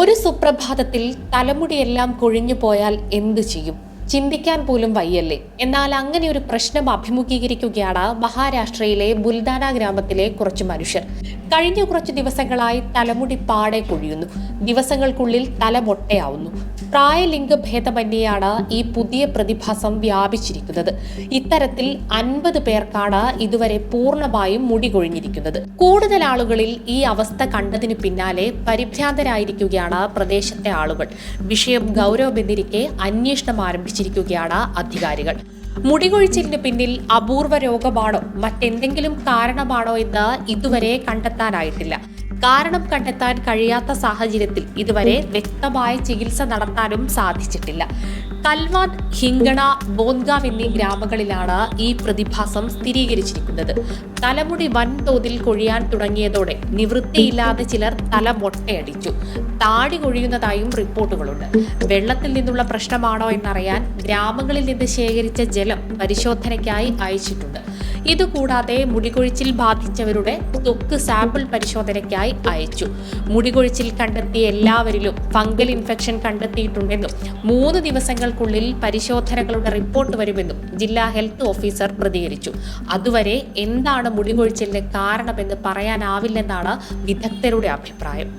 ഒരു സുപ്രഭാതത്തിൽ തലമുടിയെല്ലാം കൊഴിഞ്ഞു പോയാൽ എന്തു ചെയ്യും? ചിന്തിക്കാൻ പോലും വയ്യല്ലേ. എന്നാൽ അങ്ങനെ ഒരു പ്രശ്നം അഭിമുഖീകരിക്കുകയാണ് മഹാരാഷ്ട്രയിലെ ബുൽദാന ഗ്രാമത്തിലെ കുറച്ച് മനുഷ്യർ. കഴിഞ്ഞ കുറച്ച് ദിവസങ്ങളായി തലമുടി പാടെ കൊഴിയുന്നു. ദിവസങ്ങൾക്കുള്ളിൽ തല മൊട്ടയാവുന്നു. പ്രായലിംഗ ഭേദമന്യെയാണ് ഈ പുതിയ പ്രതിഭാസം വ്യാപിച്ചിരിക്കുന്നത്. ഇത്തരത്തിൽ അൻപത് പേർക്കാണ് ഇതുവരെ പൂർണമായും മുടി കൊഴിഞ്ഞിരിക്കുന്നത്. കൂടുതൽ ആളുകളിൽ ഈ അവസ്ഥ കണ്ടതിന് പിന്നാലെ പരിഭ്രാന്തരായിരിക്കുകയാണ് പ്രദേശത്തെ ആളുകൾ. വിഷയം ഗൗരവമെന്നിരിക്കെ അന്വേഷണം ആരംഭിച്ചിരിക്കുകയാണ് അധികാരികൾ. മുടികൊഴിച്ചിലിന് പിന്നിൽ അപൂർവ രോഗമാണോ? മറ്റെന്തെങ്കിലും കാരണമാണോ എന്ന് ഇതുവരെ കണ്ടെത്താനായിട്ടില്ല. കാരണം കണ്ടെത്താൻ കഴിയാത്ത സാഹചര്യത്തിൽ ഇതുവരെ വ്യക്തമായ ചികിത്സ നടത്താനും സാധിച്ചിട്ടില്ല. കൽവാൻ ഹിങ്കണ ബോൻഗാവ് എന്നീ ഗ്രാമങ്ങളിലാണ് ഈ പ്രതിഭാസം സ്ഥിരീകരിച്ചിരിക്കുന്നത്. തലമുടി വൻതോതിൽ കൊഴിയാൻ തുടങ്ങിയതോടെ നിവൃത്തിയില്ലാതെ ചിലർ തല മൊട്ടയടിച്ചു. താടി കൊഴിയുന്നതായും റിപ്പോർട്ടുകളുണ്ട്. വെള്ളത്തിൽ നിന്നുള്ള പ്രശ്നമാണോ എന്നറിയാൻ ഗ്രാമങ്ങളിൽ നിന്ന് ശേഖരിച്ച ജലം പരിശോധനയ്ക്കായി അയച്ചിട്ടുണ്ട്. ഇതുകൂടാതെ മുടികൊഴിച്ചിൽ ബാധിച്ചവരുടെ ത്വക്ക് സാമ്പിൾ പരിശോധനയ്ക്കായി അയച്ചു. മുടികൊഴിച്ചിൽ കണ്ടെത്തിയ എല്ലാവരിലും ഫംഗൽ ഇൻഫെക്ഷൻ കണ്ടെത്തിയിട്ടുണ്ടെന്നും മൂന്ന് ദിവസങ്ങൾക്കുള്ളിൽ പരിശോധനകളുടെ റിപ്പോർട്ട് വരുമെന്നും ജില്ലാ ഹെൽത്ത് ഓഫീസർ പ്രതികരിച്ചു. അതുവരെ എന്താണ് മുടികൊഴിച്ചിലിന് കാരണമെന്ന് പറയാനാവില്ലെന്നാണ് വിദഗ്ധരുടെ അഭിപ്രായം.